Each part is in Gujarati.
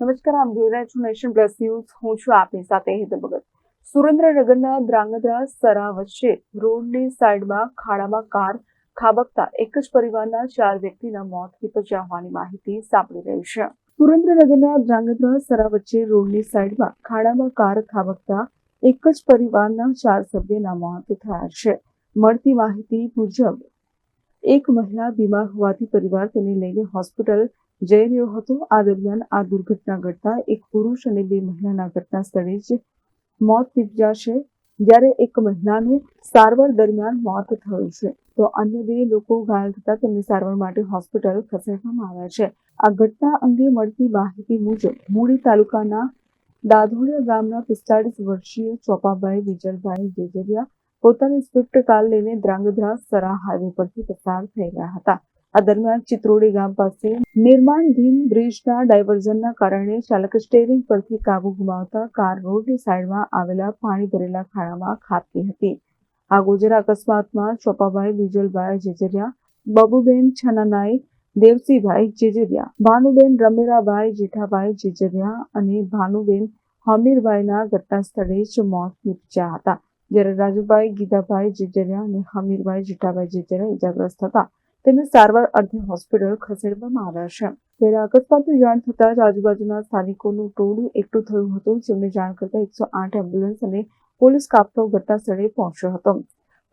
નમસ્કાર, આપ જોઈ રહ્યા છો નેશન પ્લસ ન્યૂઝ. હું છું આપની સાથે હેતલ ભગત. સુરેન્દ્રનગરના દ્રાંગધ્રા સરા વચ્ચે રોડની સાઈડમાં ખાડામાં કાર ખાબકતા એક જ પરિવારના ચાર વ્યક્તિના મોત નીપજ્યા હોવાની માહિતી સાંપડી રહી છે. સુરેન્દ્રનગરના દ્રાંગધ્રા સરા વચ્ચે રોડની સાઈડમાં ખાડામાં કાર ખાબકતા એક જ પરિવારના ચાર સભ્યના મોત થયા છે. મળતી માહિતી મુજબ, એક મહિલા બીમાર હોવાથી પરિવાર તેને લઈને હોસ્પિટલ જઈ રહ્યો હતો. આ દરમિયાન આ દુર્ઘટના ઘટતા એક પુરુષ અને બે મહિલાના ઘટના સ્થળે જ મોત નીપજ્યા છે જ્યારે એક મહિલાનું સારવાર દરમિયાન મોત થયું છે, તો અન્ય બે લોકો ઘાયલ થતા તેમને સારવાર માટે હોસ્પિટલ ખસેડવામાં આવ્યા છે. આ ઘટના અંગે મળતી માહિતી મુજબ મૂળી તાલુકાના દાધોડિયા ગામના પિસ્તાળીસ વર્ષીય ચોપાભાઈ વિજલભાઈ જેજરિયા પોતાની સ્વિફ્ટ કાર લઈને દ્રાંગધ્રા સરા હાઈવે પરથી પસાર થઈ રહ્યા હતા. આ દરમિયાન ચિત્રોડી ગામ પાસે નિર્માણધીન બ્રિજના ડાયવર્ઝનના કારણે ચાલક સ્ટેરિંગ પરથી કાબુ ગુમાવતા કાર રોડની સાઈડમાં આવેલા પાણી ભરેલા ખાડામાં ખાબકી હતી. આ ગોજર અકસ્માતમાં ચોપાભાઈ, બિજલભાઈ જેજરિયા, બબુબેન છનાનાઈ, દેવસીભાઈ જેજરિયા, ભાનુબેન રમેરાભાઈ જેઠાભાઈ જેજરિયા અને ભાનુબેન હમીરભાઈના ઘટના સ્થળે જ મોત નીપજ્યા હતા. જ્યારે રાજુભાઈ, ગીતાભાઈ જેજરિયા અને હમીરભાઈ જેઠાભાઈ જેજરિયા ઇજાગ્રસ્ત થતા તેમને સારવાર અર્થે હોસ્પિટલ ખસેડવામાં આવ્યા છે. ત્યારે અકસ્માતની જાણ થતાં જ આજુબાજુના સ્થાનિકોનું ટોળું એકઠું થયું હતું. જેમને જાણ કરતા એકસો આઠ એમ્બ્યુલન્સ અને પોલીસ કાફલો ઘટના સ્થળે પહોંચ્યો હતો.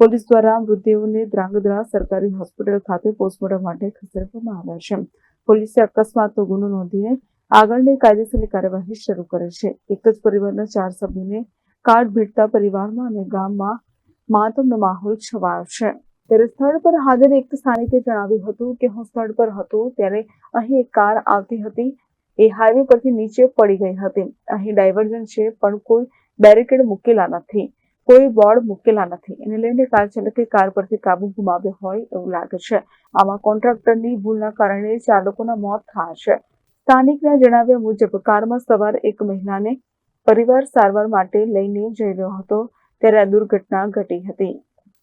પોલીસ દ્વારા મૃતદેહોને દ્રાંગધ્રા સરકારી હોસ્પિટલ ખાતે પોસ્ટમોર્ટમ માટે ખસેડવામાં આવ્યા છે. પોલીસે અકસ્માતનો ગુનો નોંધીને આગળની કાયદેસરની કાર્યવાહી શરૂ કરી છે. એક જ પરિવારના ચાર સભ્યોને કાર્ડ ભેટતા પરિવારમાં અને ગામમાં માતમનો માહોલ છવાયો છે. ત્યારે સ્થળ પર હાજર એક સ્થાનિકે જણાવ્યું હતું કે હું સ્થળ પર હતો ત્યારે અહીં એક કાર આવતી હતી. એ હાઈવે પરથી નીચે પડી ગઈ હતી. અહીં ડાયવર્ઝન છે, પણ કોઈ બેરિકેડ મૂકેલા નથી. કોઈ બોર્ડ મૂકેલા નથી. એને લઈને કાર ચાલકે કાર પરથી કાબુ ગુમાવ્યો હોય એવું લાગે છે. આમાં કોન્ટ્રાક્ટરની ભૂલના કારણે ચાલકોના મોત થયા છે. સ્થાનિકના જણાવ્યા મુજબ, કારમાં સવાર એક મહિલાને પરિવાર સારવાર માટે લઈને જઈ રહ્યો હતો. ત્યારે આ દુર્ઘટના ઘટી હતી.